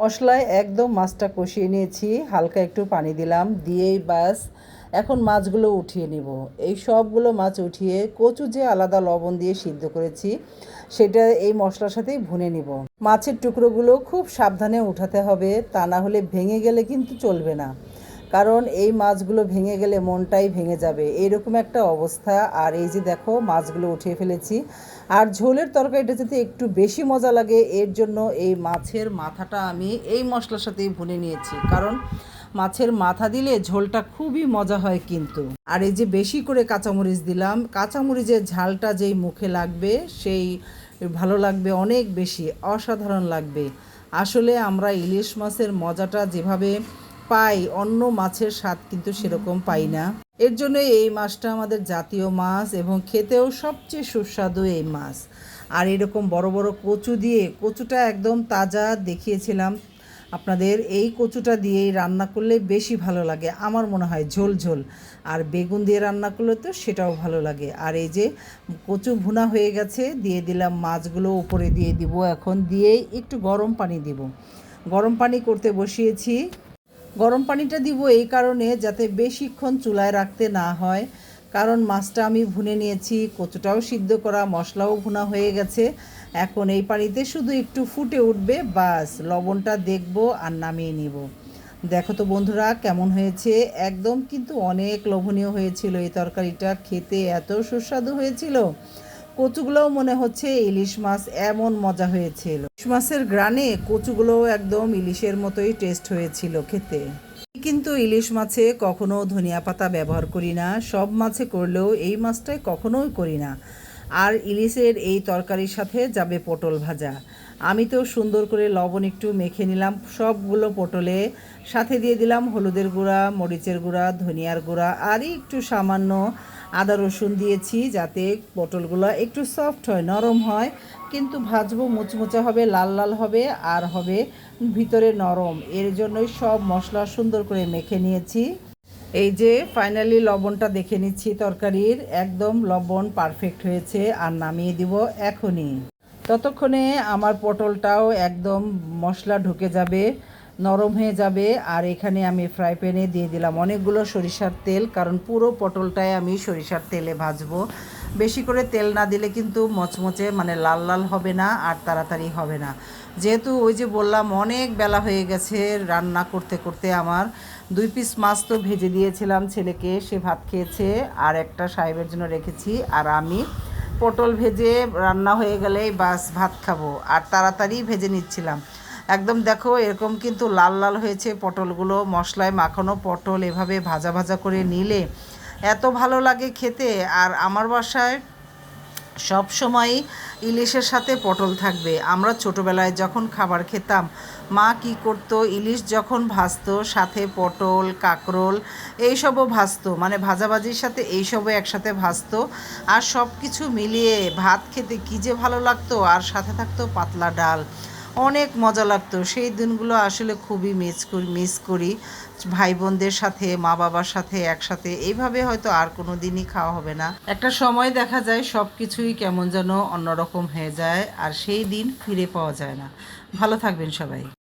মশলায় একদম মাছটা কষিয়ে নিয়েছি, হালকা একটু পানি দিলাম, দিয়েই বাস এখন মাছগুলো উঠিয়ে নিব। এই সবগুলো মাছ উঠিয়ে কচু যে আলাদা লবণ দিয়ে সিদ্ধ করেছি, সেটা এই মশলার সাথেই ভুনে নিব। মাছের টুকরোগুলো খুব সাবধানে উঠাতে হবে, তা না হলে ভেঙে গেলে কিন্তু চলবে না। কারণ এই মাছগুলো ভেঙে গেলে মনটাই ভেঙে যাবে। এইরকম একটা অবস্থা। আর এই যে দেখো, মাছগুলো উঠিয়ে ফেলেছি। আর ঝোলের তরকারিটা যদি একটু বেশি মজা লাগে, এর জন্য এই মাছের মাথাটা আমি এই মশলার সাথেই ভুনে নিয়েছি। কারণ মাছের মাথা দিলে ঝোলটা খুবই মজা হয় কিন্তু। আর এই যে বেশি করে কাঁচামরিচ দিলাম, কাঁচামরিচের ঝালটা যেই মুখে লাগবে, সেই ভালো লাগবে অনেক বেশি, অসাধারণ লাগবে। আসলে আমরা ইলিশ মাছের মজাটা যেভাবে পাই, অন্য মাছের স্বাদ কিন্তু সেরকম পাই না। এর জন্য এই মাছটা আমাদের জাতীয় মাছ এবং খেতেও সবচেয়ে সুস্বাদু এই মাছ। আর এরকম বড় বড় কচু দিয়ে, কচুটা একদম তাজা দেখিয়েছিলাম। আপনাদের এই কচুটা দিয়েই রান্না করলে বেশি ভালো লাগে। আমার মনে হয় ঝোল ঝোল। আর বেগুন দিয়ে রান্না করলে তো সেটাও ভালো লাগে। আর এই যে কচু ভুনা হয়ে গেছে, দিয়ে দিলাম মাছগুলো উপরে দিয়ে দিব এখন। দিয়েই একটু গরম পানি দিব। গরম পানি করতে বসিয়েছি। গরম পানিটা দিব এই কারণে যাতে বেশিক্ষণ চুলায় রাখতে না হয়। কারণ মাছটা আমি ভুনে নিয়েছি, কচুটাও সিদ্ধ করা, মশলাও ভুনা হয়ে গেছে। এখন এই পানিতে শুধু একটু ফুটে উঠবে, বাস লবণটা দেখব আর নামিয়ে নিব। দেখো তো বন্ধুরা কেমন হয়েছে? একদম কিন্তু অনেক লোভনীয় হয়েছিল এই তরকারিটা, খেতে এত সুস্বাদু হয়েছিল। কচুগুলোও মনে হচ্ছে ইলিশ মাছ এমন মজা হয়েছিল। মাছের গ্রানে কচুগুলোও একদম ইলিশের মতোই টেস্ট হয়েছিল খেতে। কিন্তু ইলিশ মাছে কখনো ধনিয়া পাতা ব্যবহার করি না, সব মাছে করলেও এই মাছটাই কখনোই করি না। আর ইলিশের এই তরকারির সাথে যাবে পটল ভাজা। আমি তো সুন্দর করে লবণ একটু মেখে নিলাম, সবগুলো পটলে। সাথে দিয়ে দিলাম হলুদের গুঁড়া, মরিচের গুঁড়া, ধনিয়ার গুঁড়া, আর একটু সামান্য আদা রসুন দিয়েছি যাতে পটলগুলো একটু সফট হয়, নরম হয়। কিন্তু ভাজবো মুচমুচে হবে, লাল লাল হবে, আর হবে ভিতরে নরম। এর জন্যই সব মশলা সুন্দর করে মেখে নিয়েছি। এই যে ফাইনালি লবণটা দেখে নিচ্ছি তরকারির, একদম লবণ পারফেক্ট হয়েছে, আর নামিয়ে দিব এখনই। ততক্ষণে আমার পটলটাও একদম মশলা ঢুকে যাবে। নরম হয়ে যাবে। আর এখানে আমি ফ্রাই প্যানে দিয়ে দিলাম অনেকগুলো সরিষার তেল, কারণ পুরো পটলটাই আমি সরিষার তেলে ভাজবো। বেশি করে তেল না দিলে কিন্তু মচমচে মানে লাল লাল হবে না আর তাড়াতাড়ি হবে না। যেহেতু ওই যে বললাম, অনেক বেলা হয়ে গেছে রান্না করতে করতে আমার। দুই পিস মাছ তো ভেজে দিয়েছিলাম ছেলেকে, সে ভাত খেয়েছে আর একটা সাহেবের জন্য রেখেছি। আর আমি পটল ভেজে রান্না হয়ে গেলেই বাস ভাত খাব। আর তাড়াতাড়ি ভেজে নিচ্ছিলাম। একদম দেখো, এরকম কিন্তু লাল লাল হয়েছে পটলগুলো। মশলায় মাখানো পটল এভাবে ভাজা ভাজা করে নিলে এত ভালো লাগে খেতে। আর আমার বাসায় সব সময় ইলিশের সাথে পটল থাকবে। আমরা ছোটোবেলায় যখন খাবার খেতাম, মা কি করতো? ইলিশ যখন ভাজতো, সাথে পটল, কাকরোল, এইসবও ভাজতো। মানে ভাজাভাজির সাথে এইসবও একসাথে ভাজতো। আর সব কিছু মিলিয়ে ভাত খেতে কী যে ভালো লাগতো। আর সাথে থাকতো পাতলা ডাল। অনেক মজা লাগতো। সেই দিনগুলো আসলে খুবই মিস করি মিস করি। ভাই বোনদের সাথে মা বাবার সাথে একসাথে, এইভাবে হয়তো আর কোনো দিনই খাওয়া হবে না। একটা সময় দেখা যায় সব কিছুই কেমন যেন অন্যরকম হয়ে যায়, আর সেই দিন ফিরে পাওয়া যায় না। ভালো থাকবেন সবাই।